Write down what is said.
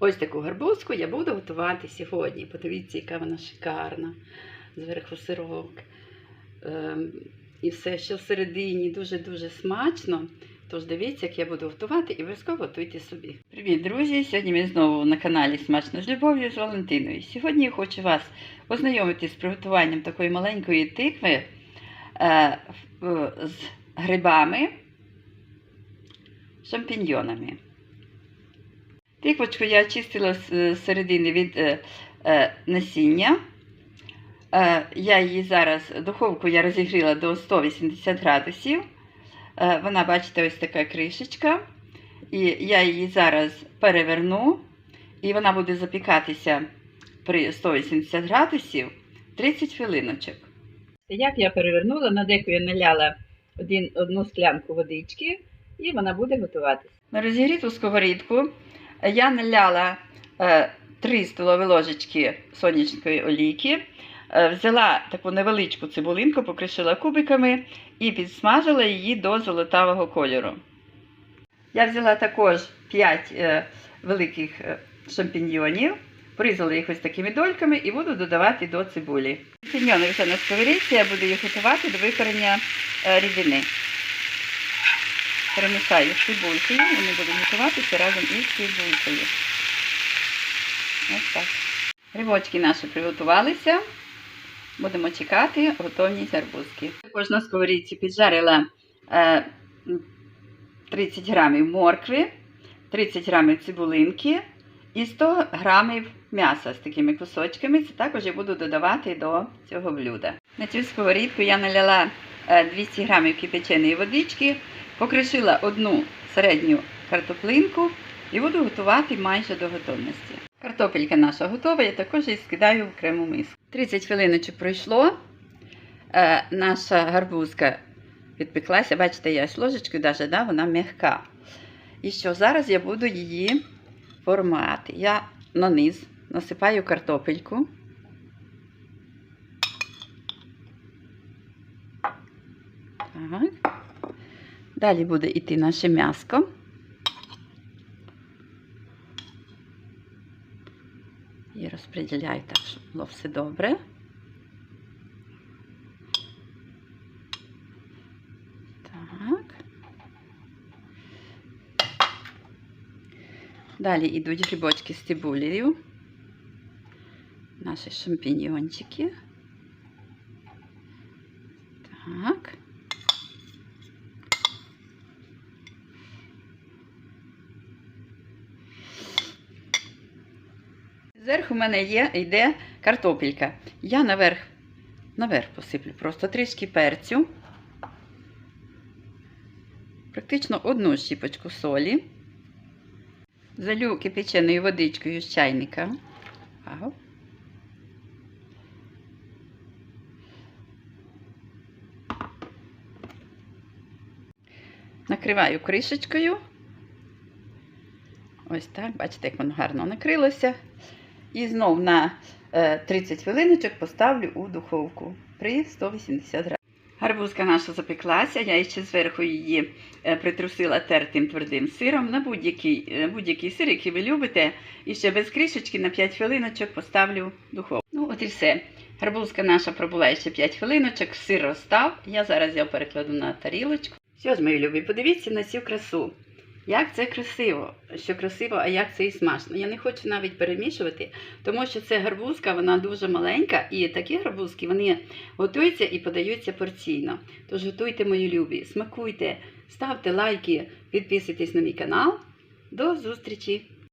Ось таку гарбузку я буду готувати сьогодні. Подивіться, яка вона шикарна. Зверху сирок. Ем, і все, що всередині дуже-дуже смачно. Тож дивіться, як я буду готувати і обов'язково готуйте собі. Привіт, друзі! Сьогодні ми знову на каналі Смачно з любов'ю з Валентиною. Сьогодні я хочу вас ознайомити з приготуванням такої маленької тикви е, з грибами, шампіньйонами. Тиквочку я очистила з е, середини від е, е, насіння. Я її зараз, духовку я розігріла до 180 градусів. Вона, бачите, ось така кришечка. І я її зараз переверну, і вона буде запікатися при 180 градусів 30 хвилиночок. Як я перевернула, на деку я наляла один, одну склянку водички, і вона буде готуватися. На розігріту сковорідку я наляла е, 3 столові ложечки сонячної олійки. Е, Взяла таку невеличку цибулинку, покришила кубиками і підсмажила її до золотавого кольору. Я взяла також 5 е, великих е, шампіньйонів, порізала їх ось такими дольками і буду додавати до цибулі. Шампіньйони вже на сковорідці, я буду їх готувати до випарення е, рідини. Перемішаю з цибулькою, вони будуть готуватися разом із цибулькою. Ось так. Грибочки наші приготувалися. Будемо чекати готовність гарбузки. Також на сковорідці піджарила е, 30 грамів моркви, 30 грамів цибулинки і 100 грамів м'яса з такими кусочками. Це також я буду додавати до цього блюда. На цю сковорідку я наляла е, 200 грамів кипяченої водички, покришила одну середню картоплинку і буду готувати майже до готовності. Картопелька наша готова, я також її скидаю в окрему миску. 30 хвилиночок пройшло. Е, наша гарбузка підпеклася. Бачите, я ось ложечкою даже, да, вона м'яка. І що, зараз я буду її формувати. Я на низ насипаю картопельку. Так. Далі буде йти наше м'яско. І розподіляю так, щоб було все добре. Так. Далі йдуть грибочки з цибулею. Наші шампіньйончики. Так. Зверху в мене є, йде картопелька. Я наверх, наверх посиплю просто трішки перцю. Практично одну щіпочку солі. Залю кипяченою водичкою з чайника. Накриваю кришечкою. Ось так, бачите, як воно гарно накрилося. І знов на е, 30 хвилиночок поставлю у духовку при 180 градусах. Гарбузка наша запеклася, я ще зверху її е, притрусила тертим твердим сиром на будь-який е, будь-який сир, який ви любите. І ще без кришечки на 5 хвилиночок поставлю в духовку. Ну, от і все. Гарбузка наша пробула ще 5 хвилиночок, сир розстав. Я зараз його перекладу на тарілочку. Що ж, мої любі, подивіться на цю красу. Як це красиво, що красиво, а як це і смачно. Я не хочу навіть перемішувати, тому що це гарбузка, вона дуже маленька, і такі гарбузки вони готуються і подаються порційно. Тож готуйте, мої любі, смакуйте, ставте лайки, підписуйтесь на мій канал. До зустрічі!